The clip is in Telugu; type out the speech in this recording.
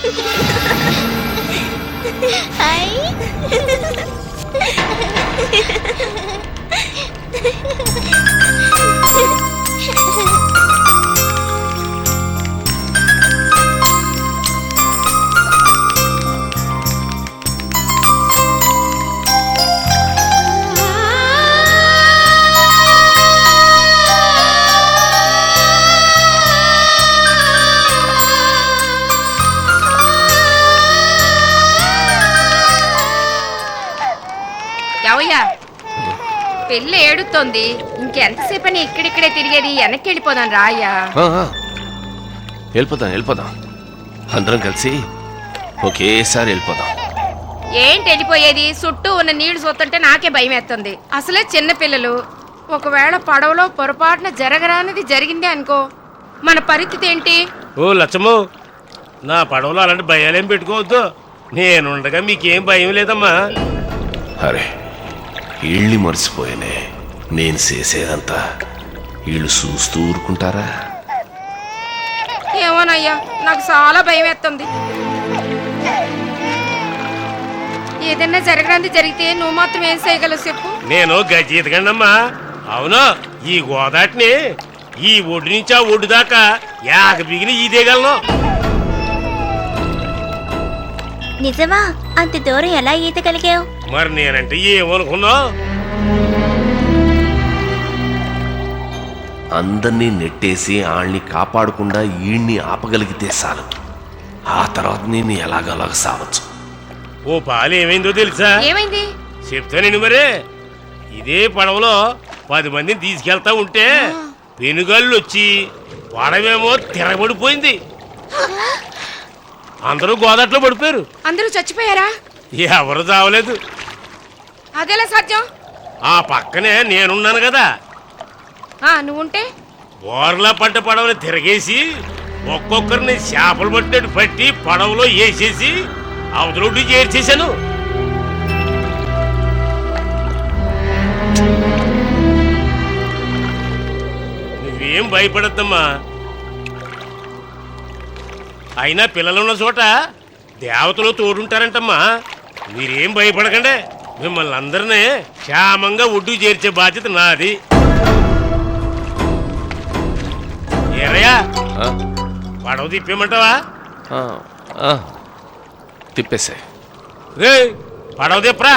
はい。ఎవయ్యా పెళ్ళి ఏడుతోంది ఇంకెంతసేపని ఇక్కడిక్కడే తిరిగేది వెనక్కి వెళ్ళిపోదాం రాయ్యా. వెళ్ళిపోదాం వెళ్ళిపోదాం. అందరం కలిసి ఒకేసారి వెళ్ళిపోదాం. ఏంటి వెళ్ళిపోయేది? చుట్టూ ఉన్న నీళ్ళు చూస్తుంటే నాకే భయం వేస్తుంది అసలే చిన్న పిల్లలు. ఒకవేళ పడవలో పొరపాటున జరగరానిది జరిగింది అనుకో మన పరిస్థితి ఏంటి? ఓ లచ్చమ్ము నా పడవలో అలాంటి భయాలేం పెట్టుకోవద్దు. నేనుండగా మీకేం భయం లేదమ్మా. అరే వీళ్ళని మర్చిపోయానే. నేను చేసేదంతా వీళ్ళు చూస్తూ ఊరుకుంటారా? ఏమోనయ్యా నాకు చాలా భయం వేస్తుంది ఏదన్నా జరగరానిది జరిగితే నువ్వు మాత్రం ఏం చేయగలవు చెప్పు. నేను గజ్జి ఎదగండమ్మా అవును ఈ గోదాటిని ఈ ఒడ్డు నుంచి ఆ ఒడ్డు దాకా యాగ బిగిని ఈదేగలను నిజమా? అంత దూరం ఎలా ఈత కలిగావు? మరి నేనంటే ఏమనుకున్నావు అందరినీ నెట్టేసి ఆళ్ళని కాపాడకుండా ఈడ్ని ఆపగలిగితే చాలు. ఆ తర్వాత నేను ఎలాగలాగ సావచ్చు. ఓ పాలు ఏమైందో తెలుసా? ఏమైంది? చెప్తానండి మరే. ఇదే పడవలో పది మందిని తీసుకెళ్తా ఉంటే పెనుగాళ్ళు వచ్చి పడవేమో తిరగబడిపోయింది. అందరూ గోదాట్లో పడిపోయారు. అందరూ చచ్చిపోయారా? ఎవరు చావలేదు. అదేలా సాధ్యం? ఆ పక్కనే నేనున్నాను కదా. ఆ నువ్వుంటే? బోర్లా పడ్డ పడవని తిరగేసి ఒక్కొక్కరిని చేపలు పట్టినట్టు పట్టి పడవలో వేసేసి అవతలొడ్డు చేర్చేశాను. నువ్వేం భయపడద్దమ్మా. అయినా పిల్లలున్న చోట దేవతలు తోడుంటారంటమ్మా. మీరేం భయపడకండి. మిమ్మల్ని అందరినీ క్షేమంగా ఒడ్డు చేర్చే బాధ్యత నాది. ఏరయ్యా? పడవ తిప్పేమంటావా. తిప్పేసాయి రే పడవ తిప్పరా.